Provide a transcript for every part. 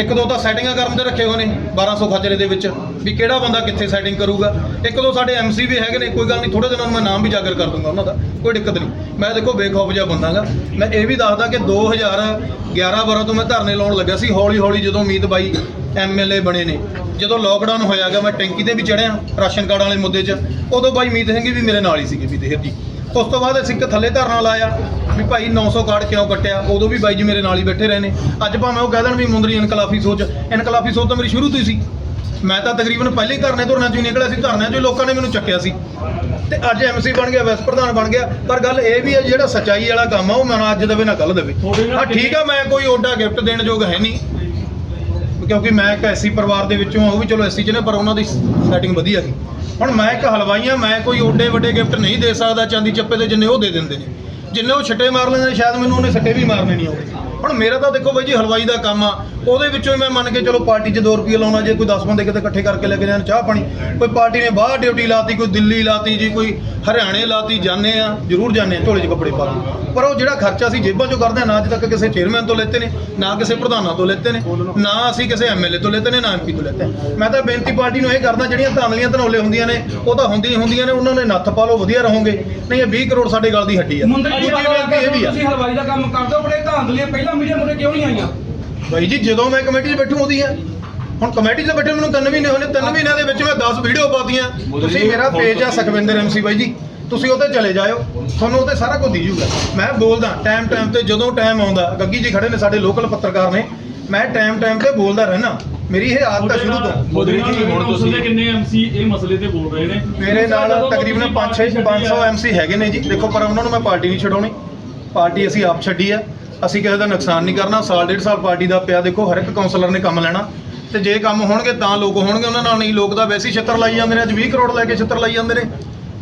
ਇੱਕ ਦੋ ਤਾਂ ਸੈਟਿੰਗਾਂ ਕਰਨ ਦੇ ਰੱਖੇ ਹੋਏ ਨੇ 1200 ਖਜਰੇ ਦੇ ਵਿੱਚ। ਵੀ ਕਿਹੜਾ ਬੰਦਾ ਕਿੱਥੇ ਸੈਟਿੰਗ ਕਰੂਗਾ? ਇੱਕ ਦੋ ਸਾਡੇ ਐਮਸੀ ਵੀ ਹੈਗੇ ਨੇ, ਕੋਈ ਗੱਲ ਨਹੀਂ ਥੋੜੇ ਦਿਨਾਂ ਨੂੰ ਮੈਂ ਨਾਮ ਵੀ ਜਾਗਰ ਕਰ ਦੂੰਗਾ ਉਹਨਾਂ ਦਾ, ਕੋਈ ਦਿੱਕਤ ਨਹੀਂ। ਮੈਂ ਦੇਖੋ ਬੇਖੌਫ ਜਿਹਾ ਬੰਦਾਗਾ ਮੈਂ ਇਹ ਵੀ ਦੱਸਦਾ ਕਿ 2011 12 ਤੋਂ ਮੈਂ ਧਰਨੇ ਲਾਉਣ ਲੱਗਾ ਸੀ ਹੌਲੀ ਹੌਲੀ ਜਦੋਂ ਉਮੀਦ ਬਾਈ ਐਮਐਲਏ ਬਣੇ ਨੇ। ਜਦੋਂ ਲੋਕਡਾਊਨ ਹੋਇਆਗਾ ਮੈਂ ਟੈਂਕੀ ਤੇ ਵੀ ਚੜਿਆ ਰਾਸ਼ਨ ਕਾਰਡ ਵਾਲੇ ਮੁੱਦੇ 'ਚ। ਉਦੋਂ ਬਾਈ ਮੀਤ ਸਿੰਘ ਵੀ ਮੇਰੇ ਨਾਲ ਹੀ ਸੀਗੇ, ਵੀ ਦੇਹਰ ਜੀ। ਉਸ ਤੋਂ ਬਾਅਦ ਅਸੀਂ ਇੱਕ ਥੱਲੇ ਧਰਨਾ ਲਾਇਆ ਵੀ ਭਾਈ 900 ਕਾਰਡ ਕਿਉਂ ਕੱਟਿਆ? ਉਦੋਂ ਵੀ ਬਾਈ ਜੀ ਮੇਰੇ ਨਾਲ ਹੀ ਬੈਠੇ ਰਹੇ ਨੇ। ਅੱਜ ਭਾਵੇਂ ਉਹ ਕਹਿ ਦੇਣ ਵੀ ਮੁੰਦਰੀ ਇਨਕਲਾਬੀ ਸੋਚ ਇਨਕਲਾਬੀ ਸੋਚ ਤਾਂ ਮੇਰੀ ਸ਼ੁਰੂ ਤੋਂ ਹੀ ਸੀ। ਮੈਂ ਤਾਂ ਤਕਰੀਬਨ ਪਹਿਲੇ ਧਰਨੇ ਧੁਰਨਾ ਚੋਂ ਨਿਕਲਿਆ ਸੀ ਧਰਨਿਆਂ ਚੋਂ ਲੋਕਾਂ ਨੇ ਮੈਨੂੰ ਚੱਕਿਆ ਸੀ। ਤੇ ਅੱਜ ਐਮਸੀ ਬਣ ਗਿਆ ਵੈਸ ਪ੍ਰਧਾਨ ਬਣ ਗਿਆ। ਪਰ ਗੱਲ ਇਹ ਵੀ ਹੈ ਜਿਹੜਾ ਸਚਾਈ ਵਾਲਾ ਕੰਮ ਆ ਉਹ ਮੈਨੂੰ ਅੱਜ ਦੇਵੇ ਨਾ ਕੱਲ ਦੇਵੇ। ਹਾਂ ਠੀਕ ਆ ਮੈਂ ਕੋਈ ਓਡਾ ਗਿਫਟ ਦੇਣ ਯੋਗ ਹੈ ਨਹੀਂ। ਕਿਉਂਕਿ ਮੈਂ ਇੱਕ ਐਸੀ ਪਰਿਵਾਰ ਦੇ ਵਿੱਚੋਂ ਆ, ਉਹ ਵੀ ਚਲੋ ਐਸੀ ਚ ਨੇ, ਪਰ ਉਹਨਾਂ ਦੀ ਸੈਟਿੰਗ ਵਧੀਆ ਸੀ। ਹੁਣ ਮੈਂ ਇੱਕ ਹਲਵਾਈ ਹਾਂ ਮੈਂ ਕੋਈ ਓਡੇ ਵੱਡੇ ਗਿਫਟ ਨਹੀਂ ਦੇ ਸਕਦਾ, ਚਾਂਦੀ ਚੱਪੇ ਦੇ ਜਿੰਨੇ ਉਹ ਦੇ ਦਿੰਦੇ ਨੇ। ਜਿੰਨੇ ਉਹ ਛੱਟੇ ਮਾਰ ਲੈਂਦੇ ਨੇ, ਸ਼ਾਇਦ ਮੈਨੂੰ ਉਹਨੇ ਛੱਟੇ ਵੀ ਮਾਰਨੇ ਨਹੀਂ ਆਉਂਦੇ। ਹੁਣ ਮੇਰਾ ਤਾਂ ਦੇਖੋ ਬਾਈ ਜੀ, ਹਲਵਾਈ ਦਾ ਕੰਮ ਆ। ਉਹਦੇ ਵਿੱਚੋਂ ਹੀ ਮੈਂ ਮੰਨ ਕੇ ਚਲੋ ਪਾਰਟੀ 'ਚ 2 ਰੁਪਏ ਲਾਉਣਾ ਜੇ ਕੋਈ 10 ਬੰਦੇ ਕਿਤੇ ਇਕੱਠੇ ਕਰਕੇ ਲੈ ਕੇ ਜਾਣ ਚਾਹ ਪਾਣੀ ਕੋਈ ਪਾਰਟੀ ਨੇ ਬਾਹਰ ਡਿਊਟੀ ਲਾਤੀ ਕੋਈ ਦਿੱਲੀ ਲਾਤੀ ਜੀ ਕੋਈ ਹਰਿਆਣੇ ਲਾਤੀ ਜਾਂਦੇ ਆ ਜ਼ਰੂਰ ਜਾਂਦੇ ਆ ਝੋਲੇ 'ਚ ਕੱਪੜੇ ਪਾ ਕੇ। ਪਰ ਉਹ ਜਿਹੜਾ ਖਰਚਾ ਅਸੀਂ ਜੇਬਾਂ 'ਚੋਂ ਕਰਦੇ ਆ ਨਾ ਅੱਜ ਤੱਕ ਕਿਸੇ ਚੇਅਰਮੈਨ ਤੋਂ ਲੈਤੇ ਨੇ ਨਾ ਕਿਸੇ ਪ੍ਰਧਾਨਾਂ ਤੋਂ ਲੈਤੇ ਨੇ ਨਾ ਅਸੀਂ ਕਿਸੇ ਐਮਐਲਏ ਤੋਂ ਲੈਤੇ ਨੇ ਨਾ ਐਮਪੀ ਤੋਂ ਲੈਤੇ ਮੈਂ ਤਾਂ ਬੇਨਤੀ ਪਾਰਟੀ ਨੂੰ ਇਹ ਕਰਦਾ ਜਿਹੜੀਆਂ ਧਾਂਦਲੀਆਂ ਧਨੌਲੇ ਹੁੰਦੀਆਂ ਨੇ ਉਹ ਤਾਂ ਹੁੰਦੀਆਂ ਹੁੰਦੀਆਂ ਨੇ ਉਹਨਾਂ ਨੇ ਨੱਥ ਪਾ ਲਓ ਵਧੀਆ ਰਹੋਗੇ। ਨਹੀਂ ਇਹ 20 ਕਰੋੜ ਸਾਡੇ ਗਲ ਦੀ ਹੱਡੀ ਆ। ਮੁੰਦਰੀ ਦੂਜੀ ਜੀ ਬੇਨਤੀ ਇਹ ਵੀ ਆ। ਤੁਸੀਂ ਹਲਵਾਈ ਦਾ ਕੰਮ ਕਰਦੇ ਹੋ ਬੜੇ ਧਾਂਦਲੀਆਂ ਪਹਿਲਾਂ ਮੀਡੀਆ ਮੁਰੇ ਕਿਉਂ ਨਹੀਂ ਆਈਆਂ? ਬਾਈ ਜੀ ਜਦੋਂ ਮੈਂ ਕਮੇਟੀ 'ਚ ਬੈਠੂ ਹੁੰਦੀ ਆ। ਹੁਣ ਕਮੇਟੀ 'ਚ ਬੈਠੇ ਮੈਨੂੰ ਤਿੰਨ ਮਹੀਨੇ ਹੋਏ ਨੇ ਤਿੰਨ ਮਹੀਨਿਆਂ ਦੇ ਵਿੱਚ ਮੈਂ 10 ਵੀਡੀਓ ਪਾਤੀਆਂ। ਤੁਸੀਂ ਮੇਰਾ ਪੇਜ ਆ ਸੁਖਵਿੰਦਰ ਐਮਸੀ ਬਾਈ ਜੀ। ਤੁਸੀਂ ਉਹਤੇ ਚਲੇ ਜਾਇਓ। ਤੁਹਾਨੂੰ ਉਹਤੇ ਸਾਰਾ ਕੁਝ ਦਿਜੂਗਾ ਮੈਂ ਬੋਲਦਾ ਟਾਈਮ ਟਾਈਮ ਤੇ ਜਦੋਂ ਟਾਈਮ ਆਉਂਦਾ ਗੱਗੀ ਜੀ ਖੜੇ ਨੇ ਸਾਡੇ ਲੋਕਲ ਪੱਤਰਕਾਰ ਨੇ। ਮੈਂ ਟਾਈਮ ਟਾਈਮ ਤੇ ਬੋਲਦਾ ਰਹਿਣਾ ਮੇਰੀ ਇਹ ਆਦਤ ਆ ਸ਼ੁਰੂ ਤੋਂ। ਮੋਦੀ ਜੀ ਹੁਣ ਤੁਸੀਂ ਕਿੰਨੇ ਐਮਸੀ ਇਹ ਮਸਲੇ ਤੇ ਬੋਲ ਰਹੇ ਨੇ। ਮੇਰੇ ਨਾਲ ਤਕਰੀਬਨ 5-6 500 ਐਮਸੀ ਹੈਗੇ ਨੇ ਜੀ। ਦੇਖੋ ਪਰ ਉਹਨਾਂ ਨੂੰ ਮੈਂ ਪਾਰਟੀ ਨਹੀਂ ਛਡਾਉਣੀ। ਪਾਰਟੀ ਅਸੀਂ ਆਪ ਛੱਡੀ ਆ। ਅਸੀਂ ਕਿਸੇ ਦਾ ਨੁਕਸਾਨ ਨਹੀਂ ਕਰਨਾ ਸਾਲ ਡੇਢ ਸਾਲ ਪਾਰਟੀ ਦਾ ਪਿਆ ਦੇਖੋ ਹਰ ਇੱਕ ਕਾਉਂਸਲਰ ਨੇ ਕੰਮ ਲੈਣਾ। ਤੇ ਜੇ ਕੰਮ ਹੋਣਗੇ ਤਾਂ ਲੋਕ ਹੋਣਗੇ ਉਹਨਾਂ ਨਾਲ ਨਹੀਂ ਲੋਕ ਤਾਂ ਵੈਸੇ ਹੀ ਛੱਤਰ ਲਾਈ ਜਾਂਦੇ ਨੇ ਅੱਜ 20 ਕਰੋੜ ਲੈ ਕੇ ਛੱਤਰ ਲਾਈ ਜਾਂਦੇ ਨੇ।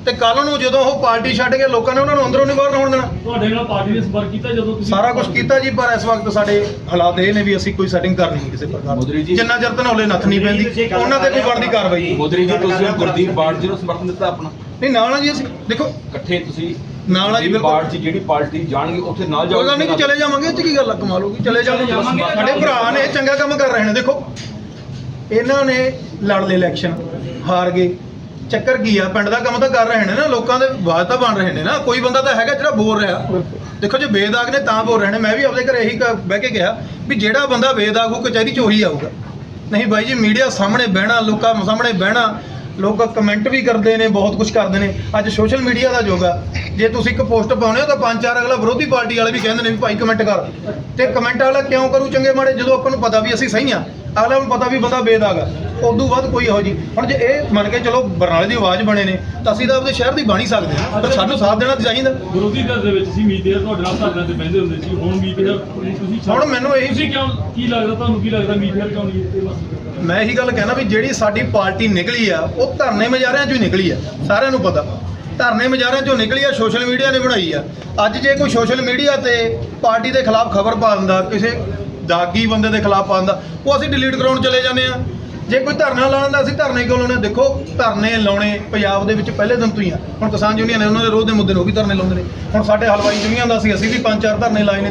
ਤੇ ਕੱਲ ਨੂੰ ਜਦੋਂ ਉਹ ਪਾਰਟੀ ਛੱਡ ਕੇ ਲੋਕਾਂ ਨੇ ਉਹਨਾਂ ਨੂੰ ਅੰਦਰੋਂ ਨਹੀਂ ਬਾਹਰ ਹੋਣ ਦੇਣਾ। ਤੁਹਾਡੇ ਨਾਲ ਪਾਰਟੀ ਨੇ ਸੰਪਰਕ ਕੀਤਾ ਜਦੋਂ ਤੁਸੀਂ ਸਾਰਾ ਕੁਝ ਕੀਤਾ ਜੀ ਪਰ ਇਸ ਵਕਤ ਸਾਡੇ ਹਾਲਾਤ ਇਹ ਨੇ ਵੀ ਅਸੀਂ ਕੋਈ ਸੈਟਿੰਗ ਕਰਨੀ ਨਹੀਂ ਕਿਸੇ ਪ੍ਰਕਾਰ। ਜਿੰਨਾ ਚਿਰ ਧਨੌਲੇ ਨੱਥ ਨਹੀਂ ਪੈਂਦੀ ਉਹਨਾਂ ਤੇ ਕੋਈ ਬਣਦੀ ਕਾਰਵਾਈ ਨਹੀਂ। ਮੋਦਰੀ ਜੀ ਤੁਸੀਂ ਗੁਰਦੀਪ ਬਾੜ ਜੀ ਨੂੰ ਸਮਰਥਨ ਦਿੱਤਾ ਆਪਣਾ। ਨਾਲ ਆ ਜੀ ਅਸੀਂ। ਦੇਖੋ। ਇਕੱਠੇ ਤੁਸੀਂ ਨਾਲ ਆ ਜੀ, ਗੁਰਦੀਪ ਬਿਲਕੁਲ। ਬਾੜ 'ਚ ਜਿਹੜੀ ਪਾਰਟੀ ਜਾਣਗੇ ਉੱਥੇ ਨਾਲ ਕੋਈ ਗੱਲ ਨਹੀਂ ਜੀ ਚਲੇ ਜਾਵਾਂਗੇ ਇਹ 'ਚ ਕੀ ਗੱਲ ਆ ਕਮਾਲ ਹੋਗੀ ਚਲੇ ਜਾਵਾਂਗੇ ਜਾਵਾਂਗੇ। ਸਾਡੇ ਭਰਾ ਨੇ ਇਹ ਚੰਗਾ ਕੰਮ ਕਰ ਰਹੇ ਨੇ ਦੇਖੋ। ਇਹਨਾਂ ਨੇ ਲੜ ਲਏ ਇਲੈਕਸ਼ਨ ਹਾਰ ਗਏ। ਚੱਕਰ ਕੀ ਆ ਪਿੰਡ ਦਾ ਕੰਮ ਤਾਂ ਕਰ ਰਹੇ ਨੇ ਨਾ ਲੋਕਾਂ ਦੇ ਆਵਾਜ਼ ਤਾਂ ਬਣ ਰਹੇ ਨੇ ਨਾ। ਕੋਈ ਬੰਦਾ ਤਾਂ ਹੈਗਾ ਜਿਹੜਾ ਬੋਲ ਰਿਹਾ। ਦੇਖੋ ਜੇ ਬੇਦਾਗ ਨੇ ਤਾਂ ਬੋਲ ਰਹੇ ਨੇ ਮੈਂ ਵੀ ਆਪਦੇ ਘਰੇ ਇਹੀ ਕ- ਬਹਿ ਕੇ ਕਿਹਾ ਵੀ ਜਿਹੜਾ ਬੰਦਾ ਬੇਦਾਗ ਉਹ ਕਚਹਿਰੀ 'ਚ ਉਹੀ ਆਊਗਾ। ਨਹੀਂ ਬਾਈ ਜੀ ਮੀਡੀਆ ਸਾਹਮਣੇ ਬਹਿਣਾ ਲੋਕਾਂ ਸਾਹਮਣੇ ਬਹਿਣਾ ਲੋਕ ਕਮੈਂਟ ਵੀ ਕਰਦੇ ਨੇ ਬਹੁਤ ਕੁਝ ਕਰਦੇ ਨੇ। ਅੱਜ ਸੋਸ਼ਲ ਮੀਡੀਆ ਦਾ ਯੁੱਗ ਆ। ਜੇ ਤੁਸੀਂ ਇੱਕ ਪੋਸਟ ਪਾਉਂਦੇ ਹੋ ਤਾਂ ਪੰਜ ਚਾਰ ਅਗਲਾ ਵਿਰੋਧੀ ਪਾਰਟੀ ਵਾਲੇ ਵੀ ਕਹਿੰਦੇ ਨੇ ਵੀ ਭਾਈ ਕਮੈਂਟ ਕਰ। ਤੇ ਕਮੈਂਟ ਵਾਲਾ ਕਿਉਂ ਕਰੂ ਚੰਗੇ ਮਾੜੇ? ਜਦੋਂ ਆਪਾਂ ਨੂੰ ਪਤਾ ਵੀ ਅਸੀਂ ਸਹੀ ਆ ਅਗਲਾ ਨੂੰ ਪਤਾ ਵੀ ਬੰਦਾ ਬੇਦਾਗ ਆ। ਉਦੋਂ ਬਾਅਦ ਕੋਈ ਇਹੋ ਜੀ ਹੁਣ ਜੇ ਇਹ ਮੰਨ ਕੇ ਚਲੋ ਬਰਨਾਲੇ ਦੀ ਆਵਾਜ਼ ਬਣੇ ਨੇ ਤਾਂ ਅਸੀਂ ਤਾਂ ਆਪਦੇ ਸ਼ਹਿਰ ਦੀ ਬਣ ਸਕਦੇ ਹਾਂ। ਪਰ ਸਾਨੂੰ ਸਾਥ ਦੇਣਾ ਤਾਂ ਚਾਹੀਦਾ। ਵਿਰੋਧੀ ਦਲ ਦੇ ਵਿੱਚ ਸੀ ਮੀਡੀਆ ਤੁਹਾਡੇ ਨਾਲ ਧਰਨਾ ਤੇ ਬਹਿੰਦੇ ਹੁੰਦੇ ਸੀ। ਹੁਣ ਮੀਡੀਆ ਤੁਸੀਂ ਹੁਣ ਮੈਨੂੰ ਇਹੀ- ਤੁਸੀਂ ਕਿਉਂ ਕੀ ਲੱਗਦਾ ਤੁਹਾਨੂੰ ਕੀ ਲੱਗਦਾ ਮੀਡੀਆ ਕਿਉਂ ਨਹੀਂ ਇਹ ਮਸਲੇ ਮੈਂ ਇਹੀ ਗੱਲ ਕਹਿਣਾ ਵੀ ਜਿਹੜੀ ਸਾਡੀ ਪਾਰਟੀ ਨਿਕਲੀ ਆ ਉਹ ਧਰਨੇ ਮਜਾਰਿਆਂ ਚੋਂ ਹੀ ਨਿਕਲੀ ਆ। ਸਾਰਿਆਂ ਨੂੰ ਪਤਾ। ਧਰਨੇ ਮਜਾਰਿਆਂ ਚੋਂ ਨਿਕਲੀ ਆ, ਸੋਸ਼ਲ ਮੀਡੀਆ ਨੇ ਬਣਾਈ ਆ। ਅੱਜ ਜੇ ਕੋਈ ਸੋਸ਼ਲ ਮੀਡੀਆ ਤੇ ਪਾਰਟੀ ਦੇ ਖਿਲਾਫ ਖਬਰ ਪਾ ਦਿੰਦਾ, ਕਿਸੇ ਦਾਗੀ ਬੰਦੇ ਦੇ ਖਿਲਾਫ ਪਾ ਦਿੰਦਾ, ਉਹ ਅਸੀਂ ਡਿਲੀਟ ਕਰਾਉਣ ਚਲੇ ਜਾਂਦੇ ਆ। ਜੇ ਕੋਈ ਧਰਨਾ ਲਾਉਂਦਾ ਅਸੀਂ ਧਰਨੇ ਕਿਉਂ ਲਾਉਣੇ ਦੇਖੋ, ਧਰਨੇ ਲਾਉਣੇ ਪੰਜਾਬ ਦੇ ਵਿੱਚ ਪਹਿਲੇ ਦਿਨ ਤੋਂ ਹੀ ਆ। ਹੁਣ ਕਿਸਾਨ ਯੂਨੀਅਨ ਨੇ ਉਹਨਾਂ ਦੇ ਰੋਧ ਦੇ ਮੁੱਦੇ ਨੂੰ ਉਹ ਵੀ ਧਰਨੇ ਲਾਉਂਦੇ ਨੇ। ਹੁਣ ਸਾਡੇ ਹਲਵਾਈ ਯੂਨੀਅਨ ਦਾ ਸੀ, ਅਸੀਂ ਵੀ ਪੰਜ ਚਾਰ ਧਰਨੇ ਲਾਏ ਨੇ।